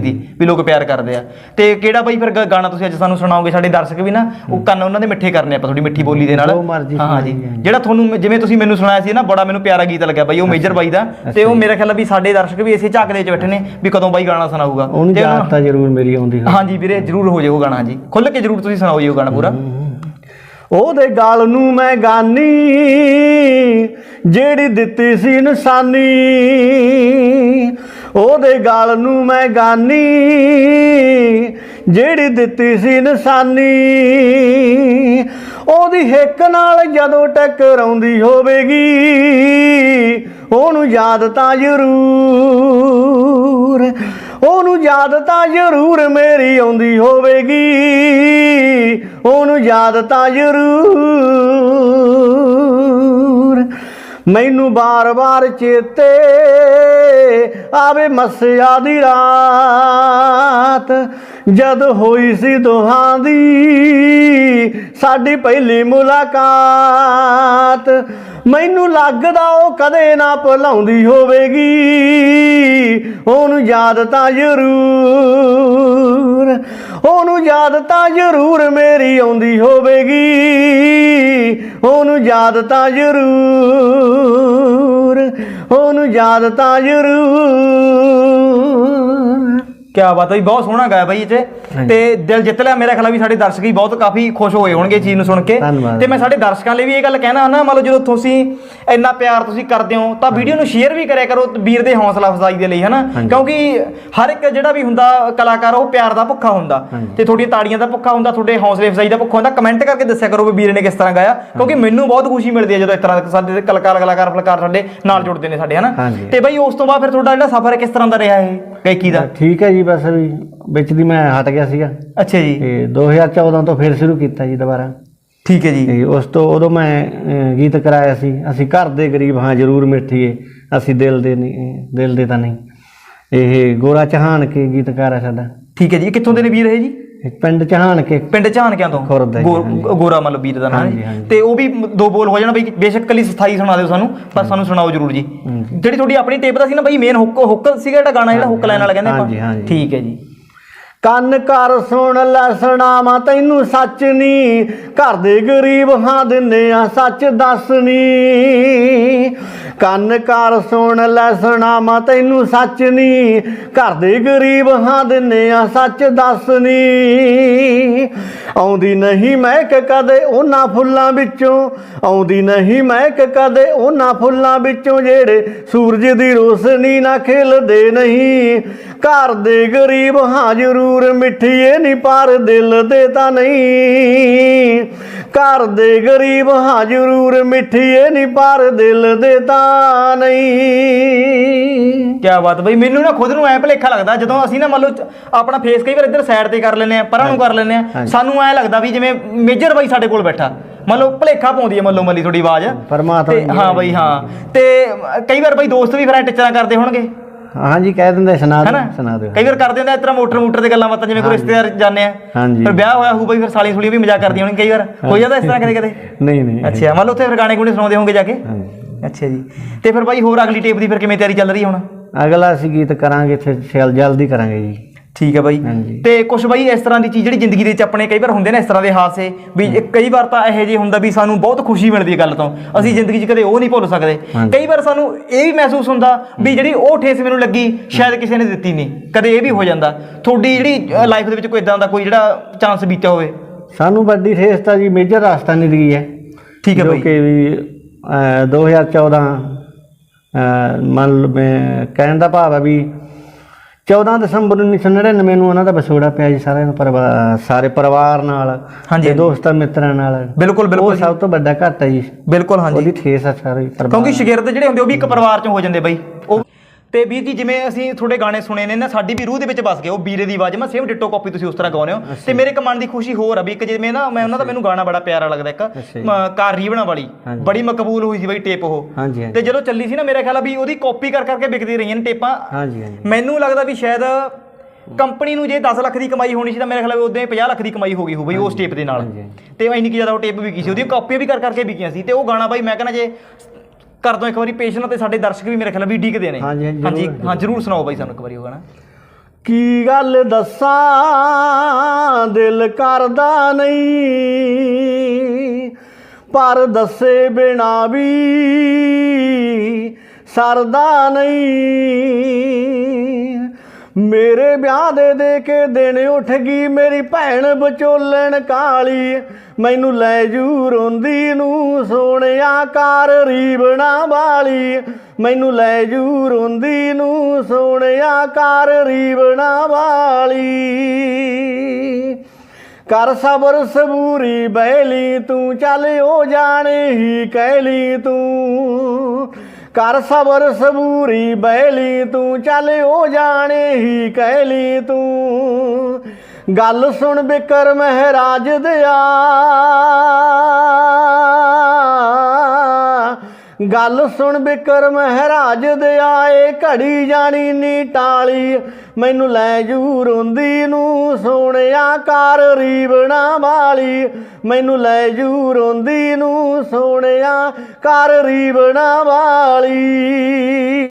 ਦੀ ਵੀ ਲੋਕ ਪਿਆਰ ਕਰਦੇ ਆ। ਤੇ ਕਿਹੜਾ ਬਾਈ ਫਿਰ ਗ- ਗਾਣਾ ਤੁਸੀਂ ਅੱਜ ਸਾਨੂੰ ਸੁਣਾਓਗੇ ਸਾਡੇ ਦਰਸ਼ਕ ਵੀ ਨਾ ਉਹ ਕੰਨ ਉਹਨਾਂ ਦੇ ਮਿੱਠੇ ਕਰਨੇ ਆਪਾਂ ਥੋੜੀ ਮਿੱਠੀ ਬੋਲੀ ਦੇ ਨਾਲ। ਜੋ ਮਰਜ਼ੀ ਹਾਂ ਹਾਂ ਜੀ। ਜਿਹੜਾ ਤੁਹਾਨੂੰ ਜਿਵੇਂ ਤੁਸੀਂ ਮੈਨੂੰ ਸੁਣਾਇਆ ਸੀ ਨਾ ਬੜਾ ਮੈਨੂੰ ਪਿਆਰਾ ਗੀਤ ਲੱਗਿਆ ਬਾਈ ਉਹ ਮੇਜਰ ਬਾਈ ਦਾ। ਤੇ ਉਹ ਮੇਰਾ ਖਿਆਲ ਆ ਵੀ ਸਾਡੇ ਦਰਸ਼ਕ ਵੀ ਇਸੇ ਝਾਕਦੇ 'ਚ ਬੈਠੇ ਨੇ ਵੀ ਕਦੋਂ ਬਾਈ ਗਾਣਾ ਸੁਣਾਊਗਾ। ਉਹਨੂੰ ਤੇ ਯਾਦ ਤਾਂ ਜ਼ਰੂਰ ਮੇਰੀ ਆਉਂਦੀ ਹੋਈ। ਹਾਂਜੀ ਵੀਰੇ ਜਰੂਰ ਹੋ ਜਾਊ ਗਾਣਾ ਜੀ। ਖੁੱਲ ਕੇ ਜਰੂਰ ਤੁਸੀਂ ਸੁਣਾਓ ਜੀ ਉਹ ਗਾਣਾ ਪੂਰਾ। ਉਹਦੇ ਗਾਲ ਨੂੰ ਮੈਂ ਗਾਨੀ ਜਿਹੜੀ ਦਿੱਤੀ ਸੀ ਨਿਸ਼ਾਨੀ ਉਹਦੇ ਗਾਲ ਨੂੰ ਮੈਂ ਗਾਨੀ, ਜਿਹੜੀ ਦਿੱਤੀ ਸੀ ਇਨਸਾਨੀ ਉਹਦੀ ਹਿੱਕ ਨਾਲ ਜਦੋਂ ਟਕਰਾਉਂਦੀ ਹੋਵੇਗੀ, ਉਹਨੂੰ ਯਾਦ ਤਾਂ ਜ਼ਰੂਰ, ਉਹਨੂੰ ਯਾਦ ਤਾਂ ਜ਼ਰੂਰ ਮੇਰੀ ਆਉਂਦੀ ਹੋਵੇਗੀ, ਉਹਨੂੰ ਯਾਦ ਤਾਂ ਜ਼ਰੂਰ। ਮੈਨੂੰ ਬਾਰ-ਬਾਰ ਚੇਤੇ ਆਵੇ ਮਸਿਆ ਦੀ ਰਾਤ। ਜਦ ਹੋਈ ਸੀ ਦੋਹਾਂ ਦੀ ਸਾਡੀ ਪਹਿਲੀ ਮੁਲਾਕਾਤ। ਮੈਨੂੰ ਲੱਗਦਾ ਉਹ ਕਦੇ ਨਾ ਭੁਲਾਉਂਦੀ ਹੋਵੇਗੀ। ਉਹਨੂੰ ਯਾਦ ਤਾਂ ਜ਼ਰੂਰ ਉਹਨੂੰ ਯਾਦ ਤਾਂ ਜ਼ਰੂਰ ਮੇਰੀ ਆਉਂਦੀ ਹੋਵੇਗੀ। ਉਹਨੂੰ ਯਾਦ ਤਾਂ ਜ਼ਰੂਰ, ਉਹਨੂੰ ਯਾਦ ਤਾਂ ਜ਼ਰੂਰ। ਕੀ ਬਾਤ ਹੈ ਜੀ, ਬਹੁਤ ਸੋਹਣਾ ਗਾਇਆ ਬਾਈ ਇਹ 'ਚ ਤੇ ਦਿਲ ਜਿੱਤ ਲਿਆ ਮੇਰਾ ਖਿਆਲ ਵੀ ਸਾਡੇ ਦਰਸ਼ਕ ਵੀ ਬਹੁਤ ਕਾਫੀ ਖੁਸ਼ ਹੋਏ ਹੋਣਗੇ ਇਹ ਚੀਜ਼ ਨੂੰ ਸੁਣ ਕੇ। ਧੰਨਵਾਦ। ਤੇ ਮੈਂ ਸਾਡੇ ਦਰਸ਼ਕਾਂ ਲਈ ਵੀ ਇਹ ਗੱਲ ਕਹਿਣਾ ਨਾ ਮੰਨ ਲਓ ਜਦੋਂ ਤੁਸੀਂ ਇੰਨਾ ਪਿਆਰ ਤੁਸੀਂ ਕਰਦੇ ਹੋ ਤਾਂ ਵੀਡੀਓ ਨੂੰ ਸ਼ੇਅਰ ਵੀ ਕਰਿਆ ਕਰੋ ਵੀਰ ਦੇ ਹੌਸਲਾ ਅਫਜ਼ਾਈ ਦੇ ਲਈ ਹਨਾ। ਕਿਉਂਕਿ ਹਰ ਇੱਕ ਜਿਹੜਾ ਵੀ ਹੁੰਦਾ ਕਲਾਕਾਰ ਉਹ ਪਿਆਰ ਦਾ ਭੁੱਖਾ ਹੁੰਦਾ। ਤੇ ਤੁਹਾਡੀਆਂ ਤਾੜੀਆਂ ਦਾ ਭੁੱਖਾ ਹੁੰਦਾ ਤੁਹਾਡੇ ਹੌਸਲੇ ਅਫਜ਼ਾਈ ਦਾ ਭੁੱਖਾ ਹੁੰਦਾ ਕਮੈਂਟ ਕਰਕੇ ਦੱਸਿਆ ਕਰੋ ਵੀ ਵੀਰ ਨੇ ਕਿਸ ਤਰ੍ਹਾਂ ਗਾਇਆ। ਕਿਉਂਕਿ ਮੈਨੂੰ ਬਹੁਤ ਖੁਸ਼ੀ ਮਿਲਦੀ ਹੈ ਜਦੋਂ ਇਸ ਤਰ੍ਹਾਂ ਦੇ ਸਾਡੇ ਕਲਾਕਾਰ ਕਲਾਕਾਰ ਫਲਕਾਰ ਸਾਡੇ ਨਾਲ ਜੁੜਦੇ ਨੇ ਸਾਡੇ ਹਨਾ? ਹਾਂਜੀ। ਤੇ ਬਾਈ ਉਸ ਤੋਂ ਬਾਅਦ ਫਿਰ ਤੁਹਾਡਾ ਜਿਹੜਾ ਸਫ਼ਰ ਹੈ ਕਿਸ ਤਰ੍ਹਾਂ ਦਾ ਰਿਹਾ ਇਹ? ਗਾਇਕੀ ਦਾ? ਠੀਕ ਹੈ ਜੀ ਬਸ ਵੀ ਵਿੱਚ ਦੀ ਮੈਂ ਹਟ ਗਿਆ ਸੀਗਾ। ਅੱਛਾ ਜੀ। ਤੇ 2014 ਤੋਂ ਫਿਰ ਸ਼ੁਰੂ ਕੀਤਾ ਜੀ ਦੁਬਾਰਾ। ਠੀਕ ਹੈ ਜੀ। ਤੇ ਉਸ ਤੋਂ ਉਦੋਂ ਮੈਂ ਗੀਤ ਕਰਾਇਆ ਸੀ। ਅਸੀਂ ਘਰ ਦੇ ਗਰੀਬ ਹਾਂ ਜ਼ਰੂਰ ਮਿੱਠੀਏ। ਅਸੀਂ ਦਿਲ ਦੇ ਨਹੀਂ ਦਿਲ ਦੇ ਤਾਂ ਨਹੀਂ। ਇਹ ਗੋਰਾ ਚਹਾਨ ਕੇ ਗੀਤਕਾਰ ਹੈ ਸਾਡਾ। ਠੀਕ ਹੈ ਜੀ। ਇਹ ਕਿੱਥੋਂ ਦੇ ਨੇ ਵੀਰ ਇਹ ਜੀ? ਪਿੰਡ ਚਹਾਨ ਕੇ ਪਿੰਡ ਝਾਨਕਿਆਂ ਤੋਂ ਖੁਰਦ ਹੈ ਜੀ, ਗੋ- ਹਾਂਜੀ। ਗੋਰਾ ਮਤਲਬ ਵੀਰ ਦਾ ਨਾਮ ਹੈ ਹਾਂਜੀ, ਜੀ। ਹਾਂਜੀ। ਤੇ ਉਹ ਵੀ ਮ- ਦੋ ਬੋਲ ਹੋ ਜਾਣ ਬਈ ਬੇਸ਼ੱਕ ਕੱਲੀ ਸਥਾਈ ਸੁਣਾ ਦਿਓ ਸਾਨੂੰ ਪਰ ਸਾਨੂੰ ਸੁਣਾਓ ਜਰੂਰ ਜੀ ਹਾਂਜੀ। ਜਿਹੜੀ ਤੁਹਾਡੀ ਆਪਣੀ ਟੇਪ ਦਾ ਸੀ ਨਾ ਬਈ ਮੇਨ ਹੁੱਕ ਹੁੱਕ ਸੀਗਾ ਜਿਹੜਾ ਗਾਣਾ ਜਿਹੜਾ ਹੁੱਕ ਲਾਈਨ ਵਾਲਾ ਕਹਿੰਦੇ ਹਾਂਜੀ, ਹਾਂਜੀ। ਠੀਕ ਹੈ ਜੀ ਕੰਨ ਕਰ ਸੁਣ ਲੈ ਸੁਣਾਵਾਂ ਤੈਨੂੰ ਸੱਚ ਨੀ। ਘਰ ਦੇ ਗਰੀਬ ਹਾਂ ਦਿੰਨੇ ਆ ਸੱਚ ਦੱਸਣੀ ਕੰਨ ਕਰ ਸੁਣ ਲੈ ਸੁਣਾਵਾਂ ਤੈਨੂੰ ਸੱਚ ਨੀ। ਘਰ ਦੇ ਗਰੀਬ ਹਾਂ ਦਿੰਨੇ ਆ ਸੱਚ ਦੱਸਣੀ ਆਉਂਦੀ ਨਹੀਂ ਮਹਿਕ ਕਦੇ ਉਹਨਾਂ ਫੁੱਲਾਂ ਵਿੱਚੋਂ। ਆਉਂਦੀ ਨਹੀਂ ਮਹਿਕ ਕਦੇ ਉਹਨਾਂ ਫੁੱਲਾਂ ਵਿੱਚੋਂ। ਜਿਹੜੇ ਸੂਰਜ ਦੀ ਰੋਸ਼ਨੀ ਨਾ ਖਿਲਦੇ ਨਹੀਂ। ਘਰ ਦੇ ਗਰੀਬ ਹਾਂ ਜ਼ਰੂਰ ਮਿੱਠੀਏ ਨਹੀਂ ਪਰ ਦਿਲ ਦੇ ਤਾਂ ਨਹੀਂ। ਘਰ ਦੇ ਗਰੀਬ ਹਾਂ ਜ਼ਰੂਰ ਮਿੱਠੀਏ ਨਹੀਂ ਪਰ ਦਿਲ ਦੇ ਤਾਂ ਨਹੀਂ। ਕੀ ਬਾਤ ਬਈ ਮੈਨੂੰ ਨਾ ਖੁਦ ਨੂੰ ਐ ਭਲੇਖਾ ਲੱਗਦਾ ਜਦੋਂ ਅਸੀਂ ਨਾ ਮੰਨ ਲਓ ਆਪਣਾ ਫੇਸ ਕਈ ਵਾਰ ਇੱਧਰ ਸਾਈਡ ਤੇ ਕਰ ਲੈਨੇ ਆ ਪਰਾਂ ਨੂੰ ਕਰ ਲੈਨੇ ਆ। ਸਾਨੂੰ ਐ ਲੱਗਦਾ ਵੀ ਜਿਵੇਂ ਮੇਜਰ ਬਾਈ ਸਾਡੇ ਕੋਲ ਬੈਠਾ। ਮੰਨ ਲਓ ਭਲੇਖਾ ਪਾਉਂਦੀ ਹੈ ਮੰਨ ਲਓ ਮੱਲੀ ਤੁਹਾਡੀ ਆਵਾਜ਼। ਪਰਮਾਤਮਾ ਹਾਂ ਬਈ ਹਾਂ। ਤੇ ਕਈ ਵਾਰ ਬਈ ਦੋਸਤ ਵੀ ਫਿਰ ਟਿਚਰਾਂ ਕਰਦੇ ਹੋਣਗੇ। ਹਾਂਜੀ ਕਹਿ ਦਿੰਦੇ ਸੁਣਾ ਦਿਓ ਸੁਣਾ ਦਿਓ। ਕਈ ਵਾਰ ਕਰਦੇ ਹੁੰਦੇ ਆ ਇਸ ਤਰ੍ਹਾਂ ਮੋਟਰ ਮੋਟਰ ਤੇ ਗੱਲਾਂ ਬਾਤਾਂ ਜਿਵੇਂ ਕੋਈ ਰਿਸ਼ਤੇਦਾਰ ਜਾਂਦੇ ਆ ਹਾਂਜੀ। ਫਿਰ ਵਿਆਹ ਹੋਇਆ ਹੋਊ ਬਈ ਫਿਰ ਸਾਲੀਆਂ ਸੁਲੀਆਂ ਵੀ ਮਜ਼ਾਕ ਕਰਦੀਆਂ ਹੋਣਗੀਆਂ ਕਈ ਵਾਰ। ਹੋ ਜਾਂਦਾ ਇਸ ਤਰ੍ਹਾਂ ਕਦੇ ਕਦੇ ਨਹੀਂ ਨਹੀਂ। ਅੱਛਾ ਮੰਨ ਲਓ ਉੱਥੇ ਫਿਰ ਗਾਣੇ ਗੁਣੇ ਸੁਣਾਉਂਦੇ ਹੋਣਗੇ ਜਾ ਕੇ? ਹਾਂਜੀ। ਅੱਛਾ ਜੀ। ਤੇ ਫਿਰ ਬਾਈ ਹੋਰ ਅਗਲੀ ਟੇਪ ਦੀ ਫਿਰ ਕਿਵੇਂ ਤਿਆਰੀ ਚੱਲ ਰਹੀ ਹੈ ਹੁਣ? ਅਗਲਾ ਅਸੀਂ ਗੀਤ ਕਰਾਂਗੇ ਇੱਥੇ ਛੇਲ ਜਲਦੀ ਕਰਾਂਗੇ ਜੀ। ਠੀਕ ਹੈ ਬਾਈ। ਤੇ ਕੁਝ ਬਾਈ ਇਸ ਤਰ੍ਹਾਂ ਦੀ ਚੀਜ਼ ਜਿਹੜੀ ਜ਼ਿੰਦਗੀ ਦੇ ਵਿੱਚ ਆਪਣੇ ਕਈ ਵਾਰ ਹੁੰਦੇ ਨੇ ਇਸ ਤਰ੍ਹਾਂ ਦੇ ਹਾਦਸੇ ਵੀ ਕਈ ਵਾਰ ਤਾਂ ਇਹੋ ਜਿਹੇ ਹੁੰਦਾ ਵੀ ਸਾਨੂੰ ਬਹੁਤ ਖੁਸ਼ੀ ਮਿਲਦੀ ਹੈ ਗੱਲ ਤੋਂ। ਅਸੀਂ ਜ਼ਿੰਦਗੀ 'ਚ ਕਦੇ ਉਹ ਨਹੀਂ ਭੁੱਲ ਸਕਦੇ। ਕਈ ਵਾਰ ਸਾਨੂੰ ਇਹ ਵੀ ਮਹਿਸੂਸ ਹੁੰਦਾ ਵੀ ਜਿਹੜੀ ਉਹ ਠੇਸ ਮੈਨੂੰ ਲੱਗੀ ਸ਼ਾਇਦ ਕਿਸੇ ਨੇ ਦਿੱਤੀ ਨਹੀਂ। ਕਦੇ ਇਹ ਵੀ ਹੋ ਜਾਂਦਾ। ਤੁਹਾਡੀ ਜਿਹੜੀ ਲਾਈਫ ਦੇ ਵਿੱਚ ਕੋਈ ਇਦਾਂ ਦਾ ਕੋਈ ਜਿਹੜਾ ਚਾਂਸ ਬੀਤਿਆ ਹੋਵੇ? ਸਾਨੂੰ ਵੱਡੀ ਠੇਸ ਤਾਂ ਜੀ ਮੇਜਰ ਰਾਜਸਥਾਨੀ ਦੀ ਗਈ ਹੈ। ਠੀਕ ਹੈ ਜੋ ਬਾਈ। ਕਿ ਵੀ ਅਹ, 2014 ਅਹ, ਮੰਨ ਲਓ ਮੈਂ ਕਹਿਣ ਦਾ ਭਾਵ ਹੈ ਵੀ 14 ਦਸੰਬਰ 1999 ਨੂੰ ਉਹਨਾਂ ਦਾ ਵਿਛੋੜਾ ਪਿਆ ਜੀ ਸਾਰਿਆਂ ਨੂੰ ਪਰਿਵਾਰ ਸਾਰੇ ਪਰਿਵਾਰ ਨਾਲ ਹਾਂਜੀ, ਤੇ ਦੋਸਤਾਂ ਮਿੱਤਰਾਂ ਨਾਲ। ਬਿਲਕੁਲ ਉਹ ਬਿਲਕੁਲ ਸਭ ਤੋਂ ਵੱਡਾ ਘਾਟਾ ਜੀ। ਬਿਲਕੁਲ ਹਾਂਜੀ। ਉਹਦੀ ਠੇਸ ਆ ਸਾਰੇ ਪਰਿਵਾਰ ਕਿਉਂਕਿ ਸ਼ਾਗਿਰਦ ਜਿਹੜੇ ਹੁੰਦੇ ਉਹ ਵੀ ਇੱਕ ਪਰਿਵਾਰ ਚੋਂ ਹੋ ਜਾਂਦੇ ਬਾਈ। ਉਹ ਤੇ ਵੀਰ ਜੀ ਜਿਵੇਂ ਅਸੀਂ ਤੁਹਾਡੇ ਗਾਣੇ ਸੁਣੇ ਨੇ ਨਾ ਸਾਡੀ ਵੀ ਰੂਹ ਦੇ ਵਿੱਚ ਵਸ ਗਏ ਉਹ ਵੀਰੇ ਦੀ ਆਵਾਜ਼ ਮੈਂ ਸੇਮ ਡਿਟੋ ਕਾਪੀ ਤੁਸੀਂ ਉਸ ਤਰ੍ਹਾਂ ਗਾਉਂਦੇ ਹੋ। ਤੇ ਮੇਰੇ ਇੱਕ ਮਨ ਦੀ ਖੁਸ਼ੀ ਹੋਰ ਆ ਵੀ ਇੱਕ ਜਿਵੇਂ ਨਾ ਮੈਂ ਉਹਨਾਂ ਦਾ ਮੈਨੂੰ ਗਾਣਾ ਬੜਾ ਪਿਆਰਾ ਲੱਗਦਾ ਇੱਕ ਕਾਰ ਰੀਵਣਾ ਵਾਲੀ। ਬੜੀ ਮਕਬੂਲ ਹੋਈ ਸੀ ਬਾਈ ਟੇਪ ਉਹ। ਤੇ ਜਦੋਂ ਚੱਲੀ ਸੀ ਨਾ ਮੇਰਾ ਖਿਆਲ ਆ ਵੀ ਉਹਦੀ ਕਾਪੀ ਕਰ ਕਰਕੇ ਵਿਕਦੀ ਰਹੀਆਂ ਨੇ ਟੇਪਾਂ। ਮੈਨੂੰ ਲੱਗਦਾ ਵੀ ਸ਼ਾਇਦ ਕੰਪਨੀ ਨੂੰ ਜੇ 10 ਲੱਖ ਦੀ ਕਮਾਈ ਹੋਣੀ ਸੀ ਤਾਂ ਮੇਰੇ ਖਿਆਲ ਆ ਉਦੋਂ 50 ਲੱਖ ਦੀ ਕਮਾਈ ਹੋ ਗਈ ਹੋ ਬਈ ਉਸ ਟੇਪ ਦੇ ਨਾਲ। ਤੇ ਇੰਨੀ ਕੀ ਜ਼ਿਆਦਾ ਉਹ ਟੇਪ ਵਿਕੀ ਸੀ। ਉਹਦੀਆਂ ਕਾਪੀਆਂ ਵੀ ਕਰ ਕਰਕੇ ਵਿਕੀਆਂ ਸੀ। ਤੇ ਉਹ ਗਾਣਾ ਬਾਈ ਮੈਂ ਕਹਿੰਦਾ ਜੇ ਕਰ ਦੋ ਇੱਕ ਵਾਰੀ ਪੇਸ਼ ਨਾ ਤੇ ਸਾਡੇ ਦਰਸ਼ਕ ਵੀ ਮੇਰੇ ਖਿਆਲ ਵੀ ਡੀਕਦੇ ਨੇ। ਹਾਂਜੀ, ਹਾਂਜੀ, ਹਾਂਜੀ ਜ਼ਰੂਰ, ਹਾਂ ਜਰੂਰ ਸੁਣਾਓ ਬਾਈ ਸਾਨੂੰ ਇੱਕ ਵਾਰੀ ਉਹ ਗਾਣਾ। ਕੀ ਗੱਲ ਦੱਸਾਂ ਦਿਲ ਕਰਦਾ ਨਹੀਂ ਪਰ ਦੱਸੇ ਬਿਨਾ ਵੀ ਸਰਦਾ ਨਹੀਂ। ਮੇਰੇ ਵਿਆਹ ਦੇ ਦੇ ਕੇ ਦਿਨ ਉੱਠ ਗਈ ਮੇਰੀ ਭੈਣ ਵਿਚੋਲਣ ਕਾਲੀ। ਮੈਨੂੰ ਲੈ ਜੂ ਰੋਂਦੀ ਨੂੰ ਸੋਹਣਿਆ ਕਾਰ ਰੀਬਣਾ ਵਾਲੀ। ਮੈਨੂੰ ਲੈ ਜੂ ਰੋਂਦੀ ਨੂੰ ਸੋਹਣਿਆ ਕਾਰ ਰੀਬਣਾ ਵਾਲੀ। ਕਰ ਸਬਰ ਸਬੂਰੀ ਬੈਲੀ ਤੂੰ ਚੱਲ, ਉਹ ਜਾਣੇ ਹੀ ਕਹਿ ਕਹਿਲੀ ਤੂੰ। ਕਰ ਸਬਰ ਸਬੂਰੀ ਬੈਲੀ ਤੂੰ ਚੱਲ ਉਹ ਜਾਣੇ ਹੀ ਕਹਿ ਕਹਿਲੀ ਤੂੰ। ਗੱਲ ਸੁਣ ਬਿਕਰ ਮਹਾਰਾਜ ਦਿਆ। ਗੱਲ ਸੁਣ ਬਿਕਰ ਮਹਾਰਾਜ ਦੇ ਆਏ ਘੜੀ ਜਾਣੀ ਨੀ ਟਾਲੀ। ਮੈਨੂੰ ਲੈ ਜੂ ਰੋਂਦੀ ਨੂੰ ਸੋਹਣਿਆ ਕਾਰ ਰੀਵਣਾ ਵਾਲੀ। ਮੈਨੂੰ ਲੈ ਜੂ ਰੋਂਦੀ ਨੂੰ ਸੋਹਣਿਆ ਕਾਰ ਰੀਵਣਾ ਵਾਲੀ।